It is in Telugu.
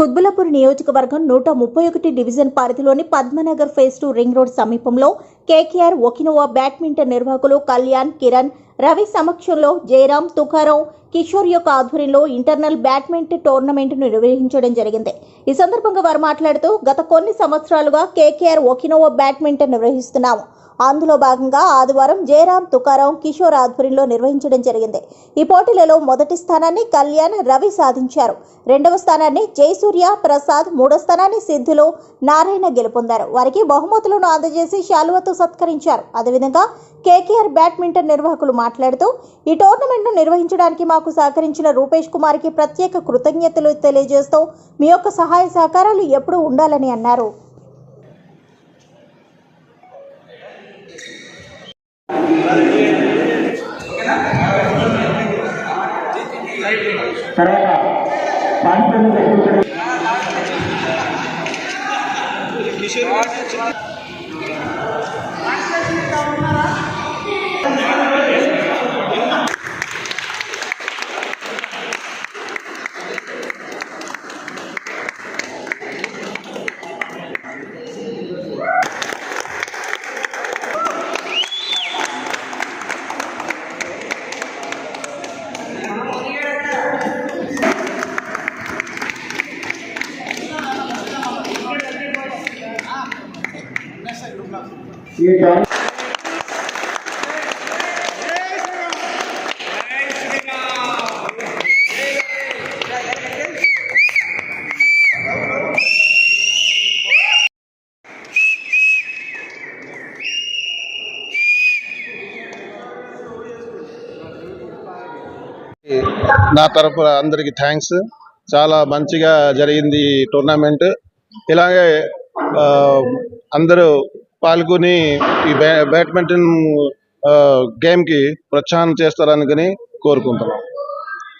కుత్బులాపూర్ నియోజకవర్గం నూట ముప్పై ఒకటి డివిజన్ పరిధిలోని Padmanagar phase two ring road సమీపంలో కేకేఆర్ ఒకినోవా బ్యాడ్మింటన్ నిర్వాహకులు కళ్యాణ్ కిరణ్ రవి సమక్షంలో జయరాం తుకారాం కిషోర్ యొక్క ఆధ్వర్యంలో ఇంటర్నల్ బ్యాడ్మింటన్ టోర్నమెంట్ను నిర్వహించడం జరిగింది. ఈ సందర్భంగా వారు మాట్లాడుతూ గత కొన్ని సంవత్సరాలుగా కేకేఆర్ ఒకినోవా బ్యాడ్మింటన్ నిర్వహిస్తున్నాము. అందులో భాగంగా ఆదివారం జయరాం తుకారాం కిషోర్ ఆధ్వర్యంలో నిర్వహించడం జరిగింది. ఈ పోటీలలో మొదటి స్థానాన్ని కళ్యాణ్ రవి సాధించారు. రెండవ స్థానాన్ని జయసూర్య ప్రసాద్ మూడో స్థానాన్ని సిద్ధులు నారాయణ గెలుపొందారు. వారికి బహుమతులను అందజేసి శాలువతో సత్కరించారు. అదేవిధంగా కేకేఆర్ బ్యాడ్మింటన్ నిర్వాహకులు మాట్లాడుతూ ఈ టోర్నమెంట్ను నిర్వహించడానికి మాకు సహకరించిన రూపేష్ కుమార్కి ప్రత్యేక కృతజ్ఞతలు తెలియజేస్తూ మీ యొక్క సహాయ సహకారాలు ఎప్పుడూ ఉండాలని అన్నారు. తర్వాత పాఠశాలను ఈ నా తరపు అందరికి థ్యాంక్స్ చాలా మంచిగా జరిగింది టోర్నమెంట్ ఇలాగే అందరూ పాల్గొని ఈ బ్యా- బ్యాడ్మింటన్ ఆ, గేమ్కి ప్రోత్సాహం చేస్తారనుకుని కోరుకుంటున్నాం.